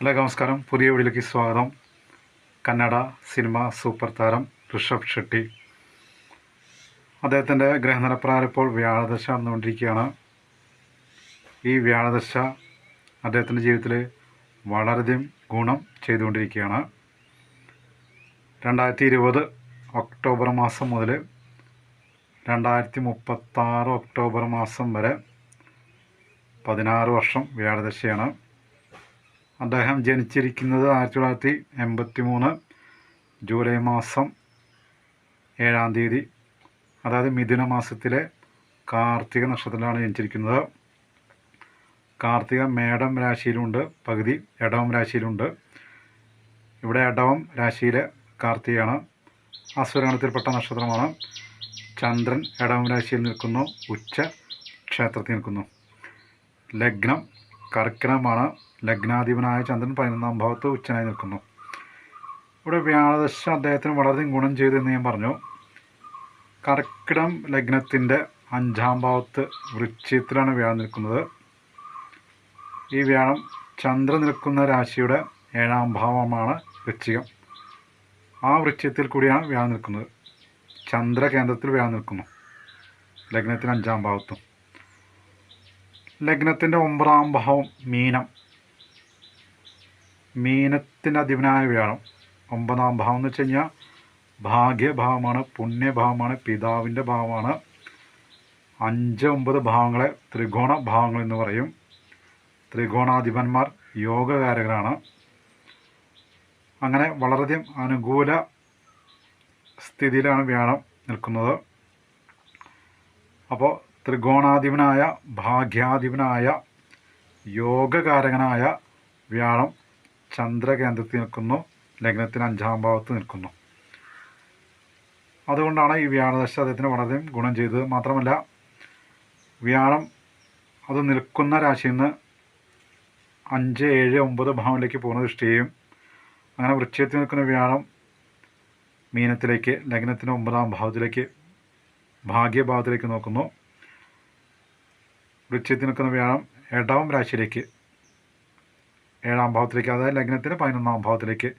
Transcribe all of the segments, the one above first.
എല്ലാവർക്കും നമസ്കാരം. പുതിയ വീഡിയോയിലേക്ക് സ്വാഗതം. കന്നഡ സിനിമ സൂപ്പർ താരം ഋഷഭ് ഷെട്ടി. അദ്ദേഹത്തിന്റെ ഗ്രഹനിലപ്രകാരം ഇപ്പോൾ വ്യാഴദശ നടന്നുകൊണ്ടിരിക്കുകയാണ്. ഈ വ്യാഴദശ അദ്ദേഹത്തിന്റെ ജീവിതത്തിൽ വളരെയധികം ഗുണം ചെയ്തുകൊണ്ടിരിക്കുകയാണ്. രണ്ടായിരത്തി ഇരുപത് ഒക്ടോബർ മാസം മുതൽ രണ്ടായിരത്തി മുപ്പത്താറ് ഒക്ടോബർ മാസം വരെ പതിനാറ് വർഷം വ്യാഴദശയാണ്. അദ്ദേഹം ജനിച്ചിരിക്കുന്നത് ആയിരത്തി തൊള്ളായിരത്തി എൺപത്തി മൂന്ന് ജൂലൈ മാസം ഏഴാം തീയതി അതായത് മിഥുന മാസത്തിലെ കാർത്തിക നക്ഷത്രത്തിലാണ് ജനിച്ചിരിക്കുന്നത്. കാർത്തിക മേടം രാശിയിലുണ്ട് പകുതി ഇടവം രാശിയിലുണ്ട്. ഇവിടെ ഇടവം രാശിയിലെ കാർത്തികയാണ്. അസുരഗണത്തിൽപ്പെട്ട നക്ഷത്രമാണ്. ചന്ദ്രൻ ഇടവം രാശിയിൽ നിൽക്കുന്നു ഉച്ച ക്ഷേത്രത്തിൽ നിൽക്കുന്നു. ലഗ്നം കർക്കിടമാണ് ലഗ്നാധിപനായ ചന്ദ്രൻ പതിനൊന്നാം ഭാവത്ത് ഉച്ചനായി നിൽക്കുന്നു. ഇവിടെ വ്യാഴദശ അദ്ദേഹത്തിന് വളരെ ഗുണം ചെയ്തു എന്ന് ഞാൻ പറഞ്ഞു. കർക്കിടം ലഗ്നത്തിന്റെ അഞ്ചാം ഭാവത്ത് വൃക്ഷത്തിലാണ് വ്യാഴം നിൽക്കുന്നത്. ഈ വ്യാഴം ചന്ദ്രൻ നിൽക്കുന്ന രാശിയുടെ ഏഴാം ഭാവമാണ് വൃശ്ചികം. ആ വൃശ്ചികത്തിൽ കൂടിയാണ് വ്യാഴം നിൽക്കുന്നത്. ചന്ദ്രകേന്ദ്രത്തിൽ വ്യാഴം നിൽക്കുന്നു. ലഗ്നത്തിന് അഞ്ചാം ഭാവത്തും. ലഗ്നത്തിന്റെ ഒമ്പതാം ഭാവം മീനം. മീനത്തിന്റെ അധിപനായ വ്യാഴം. ഒമ്പതാം ഭാവം എന്ന് വെച്ച് കഴിഞ്ഞാൽ ഭാഗ്യഭാവമാണ് പുണ്യഭാവമാണ് പിതാവിന്റെ ഭാവമാണ്. അഞ്ച് ഒമ്പത് ഭാവങ്ങളെ ത്രികോണ ഭാവങ്ങൾ എന്ന് പറയും. ത്രികോണാധിപന്മാർ യോഗകാരകരാണ്. അങ്ങനെ വളരെയധികം അനുകൂല സ്ഥിതിയിലാണ് വ്യാഴം നിൽക്കുന്നത്. അപ്പോൾ ത്രികോണാധിപനായ ഭാഗ്യാധിപനായ യോഗകാരകനായ വ്യാഴം ചന്ദ്രകേന്ദ്രത്തിൽ നിൽക്കുന്നു ലഗ്നത്തിന് അഞ്ചാം ഭാവത്ത് നിൽക്കുന്നു. അതുകൊണ്ടാണ് ഈ വ്യാഴദശ അദ്ദേഹത്തിന് വളരെയും ഗുണം ചെയ്തത്. മാത്രമല്ല വ്യാഴം അത് നിൽക്കുന്ന രാശിയിൽ നിന്ന് അഞ്ച് ഏഴ് ഒമ്പത് ഭാവത്തിലേക്ക് പോകുന്ന ദൃഷ്ടിയും അങ്ങനെ വൃക്ഷത്തിൽ നിൽക്കുന്ന വ്യാഴം മീനത്തിലേക്ക് ലഗ്നത്തിന് ഒമ്പതാം ഭാവത്തിലേക്ക് ഭാഗ്യഭാവത്തിലേക്ക് നോക്കുന്നു. വൃക്ഷത്തിൽ നിൽക്കുന്ന വ്യാഴം എടവം രാശിയിലേക്ക്. ഏഴാം ഭാവത്തിലേക്ക് അതായത് ലഗ്നത്തിന് പതിനൊന്നാം ഭാവത്തിലേക്ക്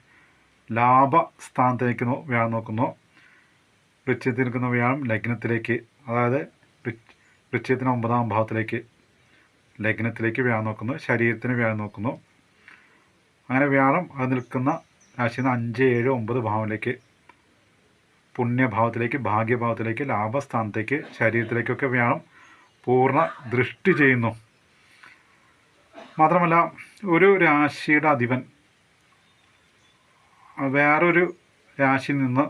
ലാഭസ്ഥാനത്തേക്ക് നിൽക്കുന്നു വ്യാഴം നോക്കുന്നു. വൃക്ഷത്തിൽ നിൽക്കുന്ന വ്യാഴം ലഗ്നത്തിലേക്ക് അതായത് വൃക്ഷത്തിന് ഒമ്പതാം ഭാവത്തിലേക്ക് ലഗ്നത്തിലേക്ക് വ്യാഴം നോക്കുന്നു. ശരീരത്തിന് വ്യാഴം നോക്കുന്നു. അങ്ങനെ വ്യാഴം അത് നിൽക്കുന്ന രാശിയിൽ നിന്ന് അഞ്ച് ഏഴ് ഒമ്പത് ഭാവത്തിലേക്ക് പുണ്യഭാവത്തിലേക്ക് ഭാഗ്യഭാവത്തിലേക്ക് ലാഭസ്ഥാനത്തേക്ക് ശരീരത്തിലേക്കൊക്കെ വ്യാഴം പൂർണ ദൃഷ്ടി ചെയ്യുന്നു. മാത്രമല്ല ഒരു രാശിയുടെ അധിപൻ വേറൊരു രാശിയിൽ നിന്ന്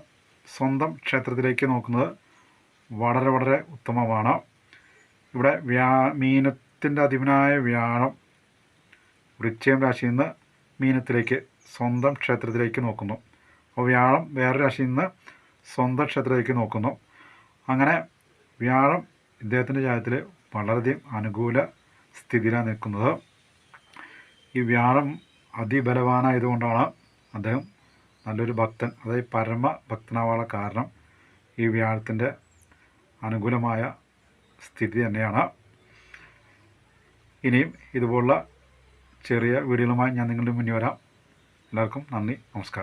സ്വന്തം ക്ഷേത്രത്തിലേക്ക് നോക്കുന്നത് വളരെ വളരെ ഉത്തമമാണ്. ഇവിടെ വ്യാ മീനത്തിന്റെ അധിപനായ വ്യാഴം വൃശ്ചയം രാശിയിൽ നിന്ന് മീനത്തിലേക്ക് സ്വന്തം ക്ഷേത്രത്തിലേക്ക് നോക്കുന്നു. അപ്പോൾ വ്യാഴം വേറെ രാശിയിൽ നിന്ന് സ്വന്തം ക്ഷേത്രത്തിലേക്ക് നോക്കുന്നു. അങ്ങനെ വ്യാഴം ഇദ്ദേഹത്തിന്റെ ജാതത്തിൽ വളരെയധികം അനുകൂല സ്ഥിതിയിലാണ് നിൽക്കുന്നത്. ഈ വ്യാഴം അതിബലവാനായതുകൊണ്ടാണ് അദ്ദേഹം നല്ലൊരു ഭക്തൻ അതായത് പരമ ഭക്തനാവാനുള്ള കാരണം ഈ വ്യാഴത്തിന്റെ അനുകൂലമായ സ്ഥിതി തന്നെയാണ്. ഇനിയും ഇതുപോലുള്ള ചെറിയ വീഡിയോകളുമായി ഞാൻ നിങ്ങളുടെ മുന്നിൽ വരാം. എല്ലാവർക്കും നന്ദി നമസ്കാരം.